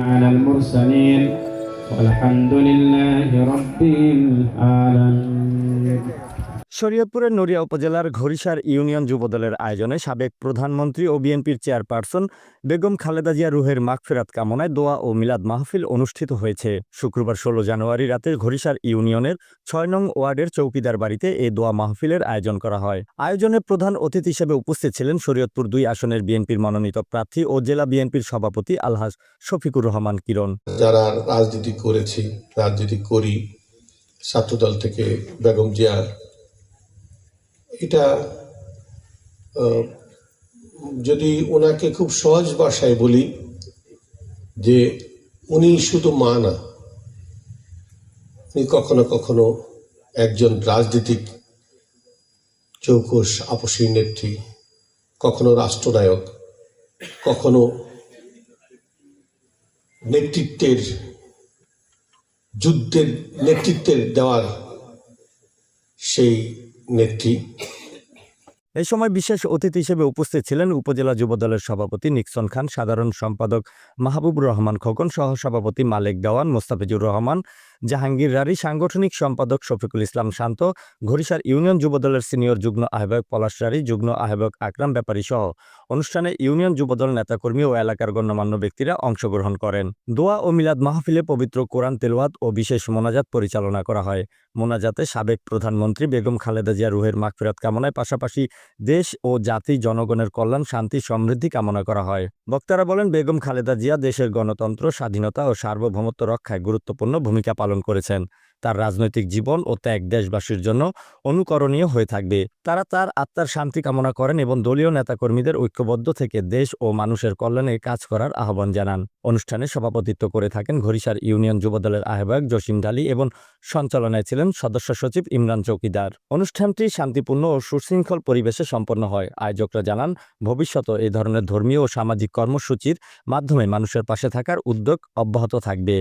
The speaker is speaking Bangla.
على المرسلين والحمد لله رب العالمين. শরীয়তপুরের নড়িয়া উপজেলার ঘড়িসার ইউনিয়ন যুবদলের আয়োজনে সাবেক প্রধানমন্ত্রী ও বিএনপির চেয়ারপারসন বেগম খালেদা জিয়া রুহের মাগফেরাত কামনায় দোয়া ও মিলাদ মাহফিল অনুষ্ঠিত হয়েছে। শুক্রবার ষোলো জানুয়ারি রাতে ঘড়িসার ইউনিয়নের ছয় নং ওয়ার্ডের চৌকিদার বাড়িতে এই দোয়া মাহফিলের আয়োজন করা হয়। আয়োজনে প্রধান অতিথি হিসেবে উপস্থিত ছিলেন শরীয়তপুর দুই আসনের বিএনপির মনোনীত প্রার্থী ও জেলা বিএনপির সভাপতি আলহাজ শফিকুর রহমান কিরণ। যারা রাজনীতি করেছি, রাজনীতি করি, ছাত্রদল থেকে বেগম জিয়া এটা যদি ওনাকে খুব সহজ ভাষায় বলি যে উনি শুধু মা না, উনি কখনো কখনো একজন রাজনীতিক চৌকস আপসী নেত্রী, কখনো রাষ্ট্রনায়ক, কখনো নেতৃত্বের, যুদ্ধের নেতৃত্বের দেওয়ার সেই নেত্রী এই সময় বিশেষ অতিথি হিসেবে উপস্থিত ছিলেন উপজেলা যুবদলের সভাপতি নিক্সন খান, সাধারণ সম্পাদক মাহবুবুর রহমান খোকন, সহসভাপতি মালেক দেওয়ান, মোস্তাফিজুর রহমান, জাহাঙ্গীর রারি, সাংগঠনিক সম্পাদক শফিকুল ইসলাম শান্ত ঘড়িসার ইউনিয়ন যুবদলের সিনিয়র যুগ্ম আহ্বায়ক পলাশ রারি, যুগ্ম আহ্বায়ক আকরাম ব্যাপারী সহ অনুষ্ঠানে ইউনিয়ন যুবদল নেতাকর্মী ও এলাকার গণ্যমান্য ব্যক্তিরা অংশগ্রহণ করেন। দোয়া ও মিলাদ মাহফিলে পবিত্র কোরআন তেলওয়াত ও বিশেষ মোনাজাত পরিচালনা করা হয়। মোনাজাতে সাবেক প্রধানমন্ত্রী বেগম খালেদা জিয়া রুহের মাগফিরাত কামনায় পাশাপাশি দেশ ও জাতি জনগণের কল্যাণ, শান্তি, সমৃদ্ধি কামনা করা হয়। বক্তারা বলেন, বেগম খালেদা জিয়া দেশের গণতন্ত্র, স্বাধীনতা ও সার্বভৌমত্ব রক্ষায় গুরুত্বপূর্ণ ভূমিকা পালন করেছেন। তার রাজনৈতিক জীবন ও ত্যাগ দেশবাসীর জন্য অনুকরণীয় হয়ে থাকবে। তারা তার আত্মার শান্তি কামনা করেন এবং দলীয় নেতাকর্মীদের ঐক্যবদ্ধ থেকে দেশ ও মানুষের কল্যাণে কাজ করার আহ্বান জানান। অনুষ্ঠানে সভাপতিত্ব করে থাকেন ঘড়িসার ইউনিয়ন যুবদলের আহ্বায়ক জসিম ডালি এবং সঞ্চালনায় ছিলেন সদস্য সচিব ইমরান চৌকিদার। অনুষ্ঠানটি শান্তিপূর্ণ ও সুশৃঙ্খল পরিবেশে সম্পন্ন হয়। আয়োজকরা জানান, ভবিষ্যতে এই ধরনের ধর্মীয় ও সামাজিক কর্মসূচির মাধ্যমে মানুষের পাশে থাকার উদ্যোগ অব্যাহত থাকবে।